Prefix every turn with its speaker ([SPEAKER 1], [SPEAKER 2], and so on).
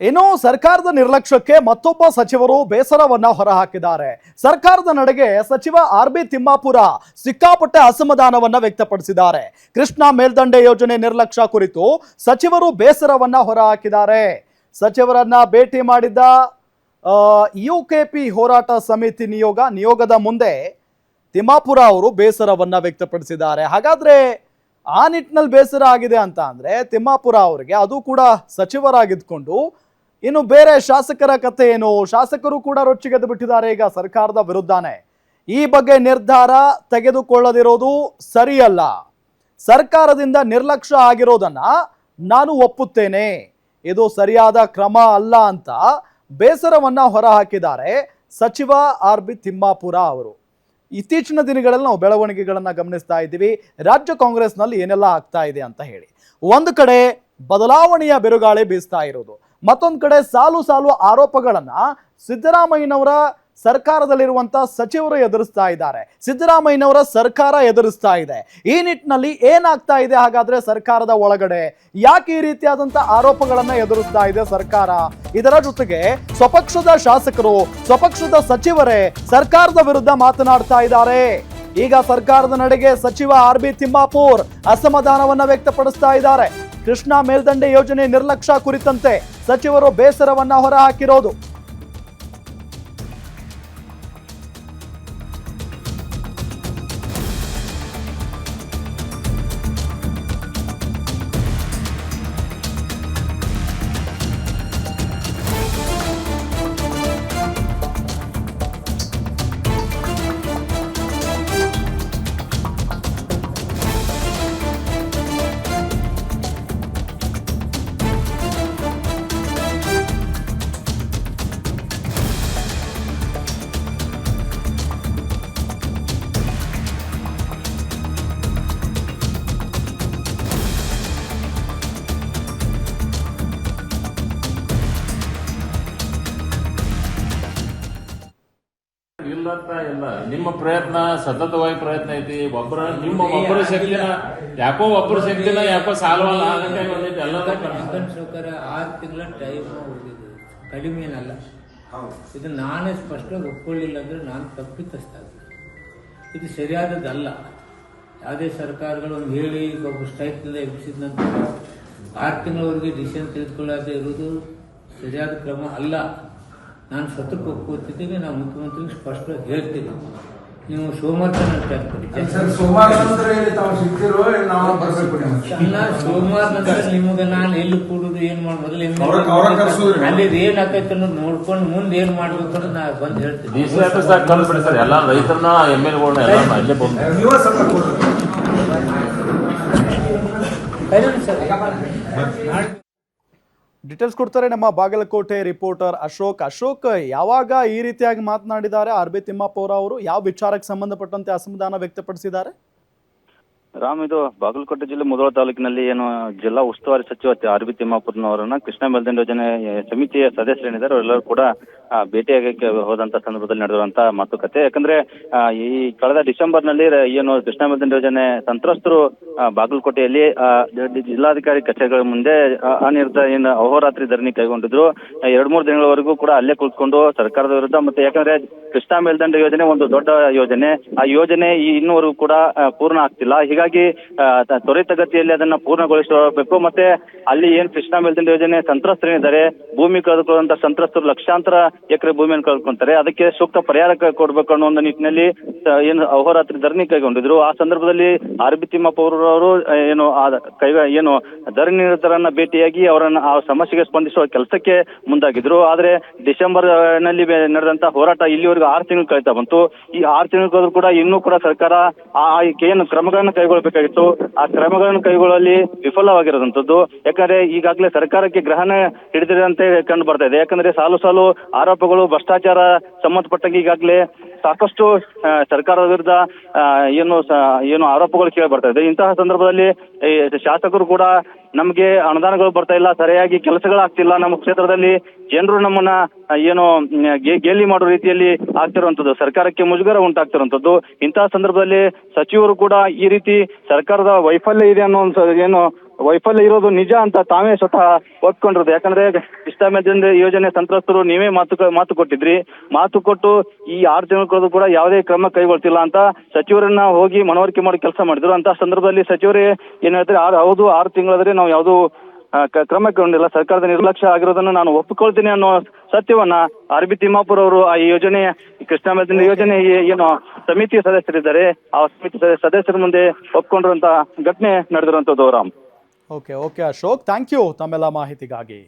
[SPEAKER 1] ಇನ್ನು ಸರ್ಕಾರದ ನಿರ್ಲಕ್ಷ್ಯಕ್ಕೆ ಮತ್ತೊಬ್ಬ ಸಚಿವರು ಬೇಸರವನ್ನ ಹೊರಹಾಕಿದ್ದಾರೆ. ಸರ್ಕಾರದ ನಡೆಗೆ ಸಚಿವ ಆರ್ ಬಿ ತಿಮ್ಮಾಪುರ ಸಿಕ್ಕಾಪಟ್ಟೆ ಅಸಮಾಧಾನವನ್ನ ವ್ಯಕ್ತಪಡಿಸಿದ್ದಾರೆ. ಕೃಷ್ಣಾ ಮೇಲ್ದಂಡೆ ಯೋಜನೆ ನಿರ್ಲಕ್ಷ್ಯ ಕುರಿತು ಸಚಿವರು ಬೇಸರವನ್ನ ಹೊರಹಾಕಿದ್ದಾರೆ. ಸಚಿವರನ್ನ ಭೇಟಿ ಮಾಡಿದ್ದ ಯು ಕೆ ಪಿ ಹೋರಾಟ ಸಮಿತಿ ನಿಯೋಗ, ನಿಯೋಗದ ಮುಂದೆ ತಿಮ್ಮಾಪುರ ಅವರು ಬೇಸರವನ್ನ ವ್ಯಕ್ತಪಡಿಸಿದ್ದಾರೆ. ಹಾಗಾದ್ರೆ ಆ ನಿಟ್ಟಿನಲ್ಲಿ ಬೇಸರ ಆಗಿದೆ ಅಂತ ಅಂದ್ರೆ ತಿಮ್ಮಾಪುರ ಅವರಿಗೆ ಅದು ಕೂಡ ಸಚಿವರಾಗಿದ್ಕೊಂಡು ಇನ್ನು ಬೇರೆ ಶಾಸಕರ ಕಥೆ ಏನು? ಶಾಸಕರು ಕೂಡ ರೊಚ್ಚಿಗೆದ್ದು ಬಿಟ್ಟಿದ್ದಾರೆ, ಈಗ ಸರ್ಕಾರದ ವಿರುದ್ಧನೇ. ಈ ಬಗ್ಗೆ ನಿರ್ಧಾರ ತೆಗೆದುಕೊಳ್ಳದಿರೋದು ಸರಿಯಲ್ಲ. ಸರ್ಕಾರದಿಂದ ನಿರ್ಲಕ್ಷ್ಯ ಆಗಿರೋದನ್ನ ನಾನು ಒಪ್ಪುತ್ತೇನೆ. ಇದು ಸರಿಯಾದ ಕ್ರಮ ಅಲ್ಲ ಅಂತ ಬೇಸರವನ್ನ ಹೊರಹಾಕಿದ್ದಾರೆ ಸಚಿವ ಆರ್ ಬಿ ತಿಮ್ಮಾಪುರ ಅವರು. ಇತ್ತೀಚಿನ ದಿನಗಳಲ್ಲಿ ನಾವು ಬೆಳವಣಿಗೆಗಳನ್ನು ಗಮನಿಸ್ತಾ ಇದ್ದೀವಿ. ರಾಜ್ಯ ಕಾಂಗ್ರೆಸ್ನಲ್ಲಿ ಏನೆಲ್ಲ ಆಗ್ತಾ ಇದೆ ಅಂತ ಹೇಳಿ. ಒಂದು ಕಡೆ ಬದಲಾವಣೆಯ ಬಿರುಗಾಳಿ ಬೀಸ್ತಾ ಇರೋದು. ಮತ್ತೊಂದು ಕಡೆ ಸಾಲು ಸಾಲು ಆರೋಪಗಳನ್ನ ಸಿದ್ದರಾಮಯ್ಯನವರ ಸರ್ಕಾರದಲ್ಲಿರುವಂತ ಸಚಿವರು ಎದುರಿಸ್ತಾ ಇದ್ದಾರೆ. ಸಿದ್ದರಾಮಯ್ಯನವರ ಸರ್ಕಾರ ಎದುರಿಸ್ತಾ ಇದೆ. ಈ ನಿಟ್ಟಿನಲ್ಲಿ ಏನಾಗ್ತಾ ಇದೆ ಹಾಗಾದ್ರೆ ಸರ್ಕಾರದ ಒಳಗಡೆ? ಯಾಕೆ ಈ ರೀತಿಯಾದಂಥ ಆರೋಪಗಳನ್ನ ಎದುರಿಸ್ತಾ ಇದೆ ಸರ್ಕಾರ? ಇದರ ಜೊತೆಗೆ ಸ್ವಪಕ್ಷದ ಶಾಸಕರು, ಸ್ವಪಕ್ಷದ ಸಚಿವರೇ ಸರ್ಕಾರದ ವಿರುದ್ಧ ಮಾತನಾಡ್ತಾ ಇದ್ದಾರೆ. ಈಗ ಸರ್ಕಾರದ ನಡೆಗೆ ಸಚಿವ ಆರ್ ಬಿ ತಿಮ್ಮಾಪುರ್ ಅಸಮಾಧಾನವನ್ನು ವ್ಯಕ್ತಪಡಿಸ್ತಾ ಇದ್ದಾರೆ. ಕೃಷ್ಣಾ ಮೇಲ್ದಂಡೆ ಯೋಜನೆ ನಿರ್ಲಕ್ಷ್ಯ ಕುರಿತಂತೆ ಸಚಿವರು ಬೇಸರವನ್ನ ಹೊರಹಾಕಿರೋದು.
[SPEAKER 2] ಇಲ್ಲ ಅಂತ ಇಲ್ಲ. ನಿಮ್ಮ ಪ್ರಯತ್ನ ಸತತವಾಗಿ ಪ್ರಯತ್ನ ಐತಿ. ಒಬ್ಬರ ನಿಮ್ಮ ಒಬ್ಬರ ಶಕ್ತಿನ ಯಾಕೋ ಒಬ್ಬರ ಶಕ್ತಿನ ಯಾಕೋ ಸಾಲವಲ್ಲ ಎಲ್ಲದ
[SPEAKER 3] ಮಕ್ಕಳ ಸೌಕರ್ಯ ಆರು ತಿಂಗಳ ಟೈಮ್ ಕಡಿಮೆ ಏನಲ್ಲ. ಇದು ನಾನೇ ಸ್ಪಷ್ಟವಾಗಿ ಒಪ್ಕೊಳ್ಳಿಲ್ಲ ಅಂದ್ರೆ ನಾನು ತಪ್ಪಿತಸ್ತಾಗ ಇದು ಸರಿಯಾದದ್ದಲ್ಲ. ಯಾವುದೇ ಸರ್ಕಾರಗಳು ಒಂದು ಹೇಳಿ ಒಬ್ಬ ಸ್ಟ್ರೈಕ್ನಿಂದ ಎಬ್ಬಿಸಿದ ನಂತರ ಆರು ತಿಂಗಳವರೆಗೆ ಡಿಸಿಷನ್ ತೆಗೆದುಕೊಳ್ಳದೆ ಇರುವುದು ಸರಿಯಾದ ಕ್ರಮ ಅಲ್ಲ. ನಾನು ಸ್ವತಃ ಕೂತಿದ್ದೀನಿ ನಾನು ಮುಖ್ಯಮಂತ್ರಿಗೆ ಸ್ಪಷ್ಟವಾಗಿ ಹೇಳ್ತೀನಿ ನೀವು ಸೋಮವಾರ ಅಂತ ಹೇಳ್ತೀರಿ
[SPEAKER 4] ಸರ್ ಸೋಮವಾರ ನಾವು
[SPEAKER 3] ಇಲ್ಲ ಸೋಮವಾರ ನಂತರ ನಿಮಗೆ ನಾನು ಎಲ್ಲಿ ಕೂಡುದು ಏನ್ ಮಾಡಿ ಮೊದಲು ಏನ್
[SPEAKER 4] ಅವ್ರ- ಅವ್ರ ಕರ್ಸುದ್ರಿ.
[SPEAKER 3] ಅಲ್ಲಿ ಏನ್ ಆಕೈತೆ ಅನ್ನೋದು ನೋಡ್ಕೊಂಡು ಮುಂದೆ ಏನ್ ಮಾಡ್ಬೇಕು ಅನ್ನೋದು ನಾ ಬಂದು ಹೇಳ್ತೀನಿ.
[SPEAKER 2] ಸರ್ ಎಲ್ಲ ರೈತರನ್ನ ಎಂ ಎಲ್ ಗಳನ್ನ ಎಲ್ಲ ಅಲ್ಲೇ ಬಂದು
[SPEAKER 4] ನೀವ
[SPEAKER 3] ಸರ್.
[SPEAKER 1] ಡೀಟೇಲ್ಸ್ ಕೊಡ್ತಾರೆ ನಮ್ಮ ಬಾಗಲಕೋಟೆ ರಿಪೋರ್ಟರ್ ಅಶೋಕ್. ಅಶೋಕ್, ಯಾವಾಗ ಈ ರೀತಿಯಾಗಿ ಮಾತನಾಡಿದ್ದಾರೆ ಆರ್ ಬಿ ತಿಮ್ಮಾಪುರ ಅವರು? ಯಾವ ವಿಚಾರಕ್ಕೆ ಸಂಬಂಧಪಟ್ಟಂತೆ ಅಸಮಾಧಾನ ವ್ಯಕ್ತಪಡಿಸಿದ್ದಾರೆ?
[SPEAKER 5] ರಾಮ್, ಇದು ಬಾಗಲಕೋಟೆ ಜಿಲ್ಲೆ ಮುಧೋಳ ತಾಲೂಕಿನಲ್ಲಿ ಏನು ಜಿಲ್ಲಾ ಉಸ್ತುವಾರಿ ಸಚಿವ ಆರ್ ಬಿ ತಿಮ್ಮಾಪುರ್ನವರನ್ನ ಕೃಷ್ಣ ಮೇಲ್ದಂಡ ಯೋಜನೆ ಸಮಿತಿಯ ಸದಸ್ಯರೇನಿದ್ದಾರೆ ಅವರೆಲ್ಲರೂ ಕೂಡ ಭೇಟಿಯಾಗಕ್ಕೆ ಹೋದಂತ ಸಂದರ್ಭದಲ್ಲಿ ನಡೆದಿರುವಂತಹ ಮಾತುಕತೆ. ಯಾಕಂದ್ರೆ ಈ ಕಳೆದ ಡಿಸೆಂಬರ್ನಲ್ಲಿ ಏನು ಕೃಷ್ಣಾ ಯೋಜನೆ ಸಂತ್ರಸ್ತರು ಬಾಗಲಕೋಟೆಯಲ್ಲಿ ಜಿಲ್ಲಾಧಿಕಾರಿ ಕಚೇರಿಗಳ ಮುಂದೆ ಅನಿರ್ದ ಏನು ಅಹೋರಾತ್ರಿ ಧರಣಿ ಕೈಗೊಂಡಿದ್ರು. ಎರಡು ಮೂರು ದಿನಗಳವರೆಗೂ ಕೂಡ ಅಲ್ಲೇ ಕುಳಿತುಕೊಂಡು ಸರ್ಕಾರದ ವಿರುದ್ಧ ಮತ್ತೆ ಯಾಕಂದ್ರೆ ಕೃಷ್ಣಾ ಮೇಲ್ದಂಡ ಯೋಜನೆ ಒಂದು ದೊಡ್ಡ ಯೋಜನೆ. ಆ ಯೋಜನೆ ಈ ಇನ್ನೂವರೆಗೂ ಕೂಡ ಪೂರ್ಣ ಆಗ್ತಿಲ್ಲ. ಹೀಗಾಗಿ ತ್ವರಿತಗತಿಯಲ್ಲಿ ಅದನ್ನ ಪೂರ್ಣಗೊಳಿಸಬೇಕು ಮತ್ತೆ ಅಲ್ಲಿ ಏನ್ ಕೃಷ್ಣಾ ಮೇಲ್ದಂಡ ಯೋಜನೆ ಸಂತ್ರಸ್ತರೇನಿದ್ದಾರೆ ಭೂಮಿ ಕಳೆದುಕೊಳ್ಳುವಂತ ಸಂತ್ರಸ್ತರು ಲಕ್ಷಾಂತರ ಎಕರೆ ಭೂಮಿಯನ್ನು ಕಳ್ಕೊಂತಾರೆ. ಅದಕ್ಕೆ ಸೂಕ್ತ ಪರಿಹಾರ ಕೊಡಬೇಕು ಅನ್ನೋ ಒಂದು ನಿಟ್ಟಿನಲ್ಲಿ ಏನು ಅಹೋರಾತ್ರಿ ಧರಣಿ ಕೈಗೊಂಡಿದ್ರು. ಆ ಸಂದರ್ಭದಲ್ಲಿ ಆರ್ ಬಿ ತಿಮ್ಮಪ್ಪ ಅವರು ಏನು ಕೈ, ಏನು, ಧರಣಿ ನಿರತರನ್ನ ಭೇಟಿಯಾಗಿ ಅವರನ್ನ ಆ ಸಮಸ್ಯೆಗೆ ಸ್ಪಂದಿಸುವ ಕೆಲಸಕ್ಕೆ ಮುಂದಾಗಿದ್ರು. ಆದ್ರೆ ಡಿಸೆಂಬರ್ನಲ್ಲಿ ನಡೆದಂತ ಹೋರಾಟ ಇಲ್ಲಿವರೆಗೂ ಆರು ತಿಂಗಳು ಕಳೀತಾ ಬಂತು. ಈ ಆರು ತಿಂಗಳು ಕೂಡ ಇನ್ನೂ ಕೂಡ ಸರ್ಕಾರ ಆ ಏನು ಕ್ರಮಗಳನ್ನು ಕೈಗೊಳ್ಳಬೇಕಾಗಿತ್ತು. ಆ ಕ್ರಮಗಳನ್ನು ಕೈಗೊಳ್ಳಲಿ ವಿಫಲವಾಗಿರೋದಂತದ್ದು ಯಾಕಂದ್ರೆ ಈಗಾಗಲೇ ಸರ್ಕಾರಕ್ಕೆ ಗ್ರಹಣ ಹಿಡಿದಿರಂತೆ ಕಂಡು ಬರ್ತಾ ಇದೆ. ಯಾಕಂದ್ರೆ ಸಾಲು ಸಾಲು ಆರೋಪಗಳು, ಭ್ರಷ್ಟಾಚಾರ ಸಂಬಂಧಪಟ್ಟಂಗೆ ಈಗಾಗಲೇ ಸಾಕಷ್ಟು ಸರ್ಕಾರದ ವಿರುದ್ಧ ಏನು ಏನು ಆರೋಪಗಳು ಕೇಳಿ ಬರ್ತಾ ಇದೆ. ಇಂತಹ ಸಂದರ್ಭದಲ್ಲಿ ಶಾಸಕರು ಕೂಡ ನಮಗೆ ಅನುದಾನಗಳು ಬರ್ತಾ ಇಲ್ಲ, ಸರಿಯಾಗಿ ಕೆಲಸಗಳಾಗ್ತಿಲ್ಲ. ನಮ್ಮ ಕ್ಷೇತ್ರದಲ್ಲಿ ಜನರು ನಮ್ಮನ್ನ ಏನು ಗೇಲಿ ಮಾಡೋ ರೀತಿಯಲ್ಲಿ ಆಗ್ತಿರುವಂತದ್ದು ಸರ್ಕಾರಕ್ಕೆ ಮುಜುಗರ ಉಂಟಾಗ್ತಿರುವಂತದ್ದು ಇಂತಹ ಸಂದರ್ಭದಲ್ಲಿ ಸಚಿವರು ಕೂಡ ಈ ರೀತಿ ಸರ್ಕಾರದ ವೈಫಲ್ಯ ಇದೆ ಅನ್ನೋ ಏನು ವೈಫಲ್ಯ ಇರೋದು ನಿಜ ಅಂತ ತಾವೇ ಸ್ವತಃ ಒಪ್ಕೊಂಡಿರೋದು. ಯಾಕಂದ್ರೆ ಕೃಷ್ಣ ಯೋಜನೆ ಸಂತ್ರಸ್ತರು ನೀವೇ ಮಾತು ಮಾತು ಕೊಟ್ಟಿದ್ರಿ. ಮಾತು ಕೊಟ್ಟು ಈ ಆರು ಜನಕ್ಕೂ ಕೂಡ ಯಾವುದೇ ಕ್ರಮ ಕೈಗೊಳ್ತಿಲ್ಲ ಅಂತ ಸಚಿವರನ್ನ ಹೋಗಿ ಮನವರಿಕೆ ಮಾಡಿ ಕೆಲಸ ಮಾಡಿದ್ರು. ಅಂತ ಸಂದರ್ಭದಲ್ಲಿ ಸಚಿವರೇ ಏನ್ ಹೇಳ್ತಾರೆ, ಆರು, ಹೌದು, ಆರು ತಿಂಗಳಾದ್ರೆ ನಾವು ಯಾವುದು ಕ್ರಮ ಕೈಗೊಂಡಿಲ್ಲ. ಸರ್ಕಾರದ ನಿರ್ಲಕ್ಷ್ಯ ಆಗಿರೋದನ್ನ ನಾನು ಒಪ್ಪಿಕೊಳ್ತೀನಿ ಅನ್ನೋ ಸತ್ಯವನ್ನ ಆರ್ ಬಿ ತಿಮ್ಮಾಪುರ ಅವರು ಆ ಯೋಜನೆ ಕೃಷ್ಣ ಮೇಲ್ದಂಡೆ ಯೋಜನೆ ಏನು ಸಮಿತಿಯ ಸದಸ್ಯರಿದ್ದಾರೆ. ಆ ಸಮಿತಿ ಸದಸ್ಯರ ಮುಂದೆ ಒಪ್ಕೊಂಡಿರುವಂತಹ ಘಟನೆ ನಡೆದಿರುವಂತದ್ದು Ram
[SPEAKER 1] okay okay Ashok thank you ತಮ್ಮೆಲ್ಲ ಮಾಹಿತಿಗಾಗಿ.